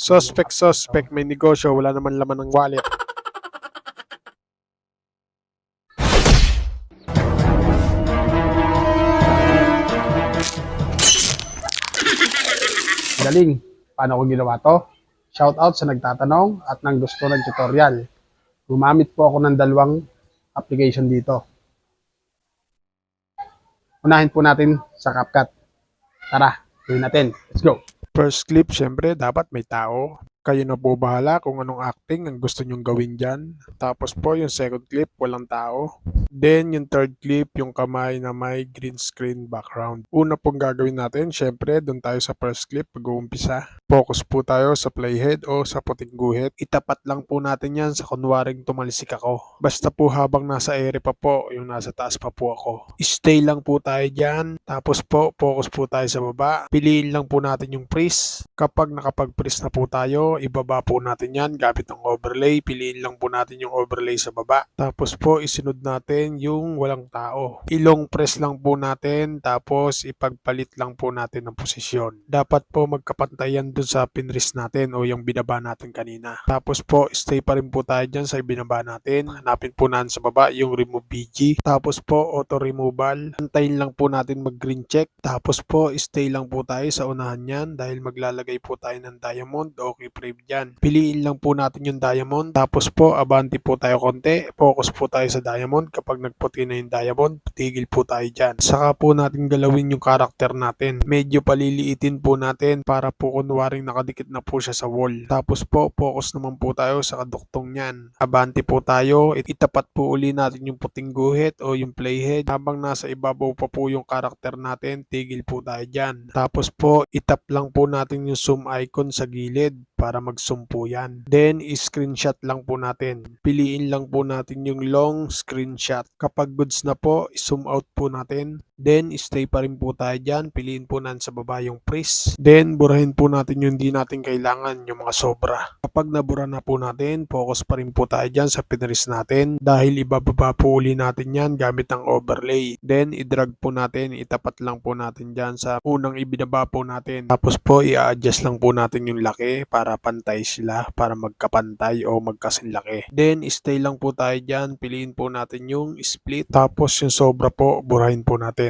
Suspect, suspect, may negosyo, wala naman laman ng wallet. Galing. Paano ko ginawa to? Shoutout sa nagtatanong at nang gusto ng tutorial. Gumamit po ako ng dalawang application dito. Unahin po natin sa CapCut. Tara, gawin natin. Let's go. First clip, syempre, dapat may tao. Kayo na po bahala kung anong acting ang gusto nyong gawin dyan. Tapos po, yung second clip, walang tao. Then, yung third clip, yung kamay na may green screen background. Una pong gagawin natin, syempre, doon tayo sa first clip pag-uumpisa. Focus po tayo sa playhead o sa puting guhit. Itapat lang po natin yan sa kunwaring tumalisik ako. Basta po habang nasa ere pa po, yung nasa taas pa po ako. Stay lang po tayo dyan. Tapos po, focus po tayo sa baba. Piliin lang po natin yung freeze. Kapag nakapag-freeze na po tayo, ibaba po natin yan gamit ng overlay. Piliin lang po natin yung overlay sa baba. Tapos po, isunod natin yung walang tao. Ilong press lang po natin, tapos ipagpalit lang po natin ng posisyon. Dapat po magkapantayan dun sa pinris natin o yung binaba natin kanina. Tapos po, stay pa rin po tayo dyan sa binaba natin. Hanapin po natin sa baba yung remove BG. Tapos po, auto removal. Antayin lang po natin mag green check. Tapos po, stay lang po tayo sa unahan yan dahil maglalagay po tayo ng diamond o keyframe dyan. Piliin lang po natin yung diamond. Tapos po, abanti po tayo konti. Focus po tayo sa diamond. Kapag nagputi na yung diamond, tigil po tayo dyan. Saka po natin galawin yung karakter natin. Medyo paliliitin po natin para po kunwaring nakadikit na po siya sa wall. Tapos po, focus naman po tayo sa kaduktong niyan. Abanti po tayo. It- Itapat po uli natin yung puting guhit o yung playhead. Habang nasa ibabaw pa po yung karakter natin, tigil po tayo dyan. Tapos po, itap lang po natin yung zoom icon sa gilid para mag-zoom po yan. Then, i-screenshot lang po natin. Piliin lang po natin yung long screenshot. Kapag goods na po, i-zoom out po natin. Then, stay pa rin po tayo dyan. Piliin po natin sa baba yung freeze. Then, burahin po natin yung di natin kailangan, yung mga sobra. Kapag nabura na po natin, focus pa rin po tayo dyan sa pinris natin. Dahil ibababa po uli natin yan gamit ng overlay. Then, i-drag po natin, itapat lang po natin dyan sa unang ibinaba po natin. Tapos po, i-adjust lang po natin yung laki para pantay sila, para magkapantay o magkasinlaki. Then, stay lang po tayo dyan. Piliin po natin yung split. Tapos, yung sobra po, burahin po natin.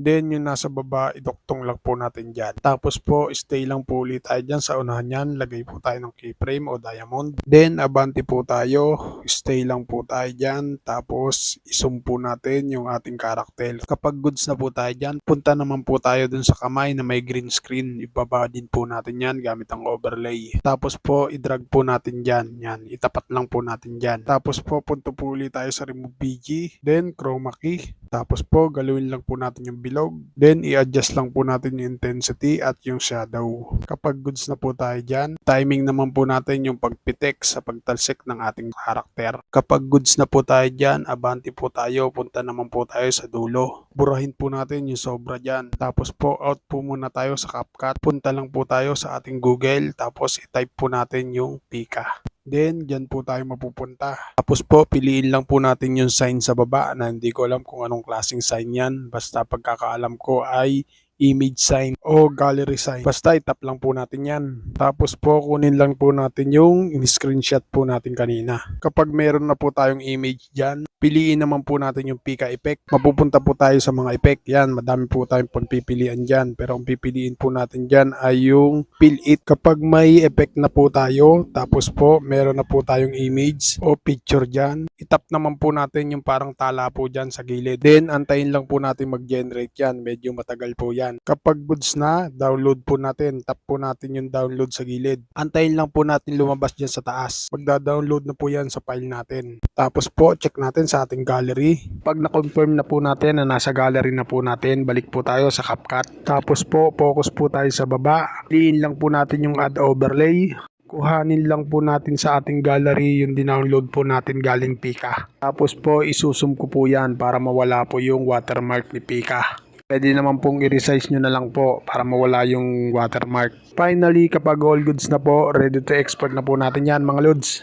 Then, yung nasa baba, idoktong lang po natin dyan. Tapos po, stay lang po ulit tayo dyan sa unahan yan. Lagay po tayo ng keyframe o diamond. Then, abanti po tayo. Stay lang po tayo dyan. Tapos, isum po natin yung ating karakter. Kapag goods na po tayo dyan, punta naman po tayo dun sa kamay na may green screen. Ibaba din po natin yan gamit ang overlay. Tapos po, i-drag po natin dyan. Yan, itapat lang po natin dyan. Tapos po, punto po ulit tayo sa remove BG. Then, chroma key. Tapos po, galawin lang po natin yung bilog. Then, i-adjust lang po natin yung intensity at yung shadow. Kapag goods na po tayo dyan, timing naman po natin yung pagpitik sa pagtalsik ng ating karakter. Kapag goods na po tayo dyan, abanti po tayo, punta naman po tayo sa dulo. Burahin po natin yung sobra dyan. Tapos po, out po muna tayo sa CapCut. Punta lang po tayo sa ating Google. Tapos, i-type po natin yung Pika. Then, dyan po tayo mapupunta. Tapos po, piliin lang po natin yung sign sa baba na hindi ko alam kung anong klaseng sign yan. Basta pagkakaalam ko ay image sign o gallery sign. Basta itap lang po natin yan. Tapos po, kunin lang po natin yung screenshot po natin kanina. Kapag meron na po tayong image dyan, piliin naman po natin yung Pika effect. Mapupunta po tayo sa mga effect. Yan, madami po tayong pagpipilian dyan. Pero ang pipiliin po natin dyan ay yung fill it. Kapag may effect na po tayo, tapos po meron na po tayong image o picture dyan, itap naman po natin yung parang tala po dyan sa gilid. Then, antayin lang po natin mag-generate yan. Medyo matagal po yan. Kapag goods na, download po natin. Tap po natin yung download sa gilid. Antayin lang po natin lumabas dyan sa taas. Magda-download na po yan sa file natin. Tapos po, check natin sa ating gallery. Pag na-confirm na po natin na nasa gallery na po natin, balik po tayo sa CapCut. Tapos po, focus po tayo sa baba. Piliin lang po natin yung add overlay. Kuhanin lang po natin sa ating gallery yung dinownload po natin galing Pika. Tapos po, isusum ko po yan para mawala po yung watermark ni Pika. Pwede naman pong i-resize nyo na lang po para mawala yung watermark. Finally, kapag all goods na po, ready to export na po natin yan mga lods.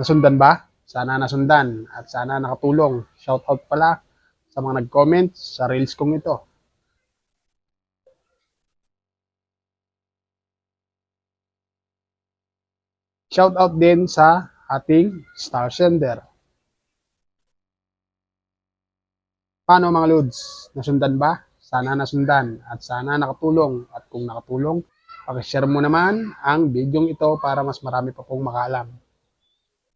Nasundan ba? Sana nasundan at sana nakatulong. Shoutout pala sa mga nag-comment sa reels kong ito. Shout out din sa ating star sender. Paano mga Lods? Nasundan ba? Sana nasundan at sana nakatulong. At kung nakatulong, pakishare mo naman ang bidyong ito para mas marami pa pong makaalam.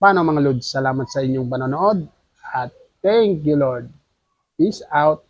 Paano mga Lods? Salamat sa inyong panonood at thank you Lord. Peace out.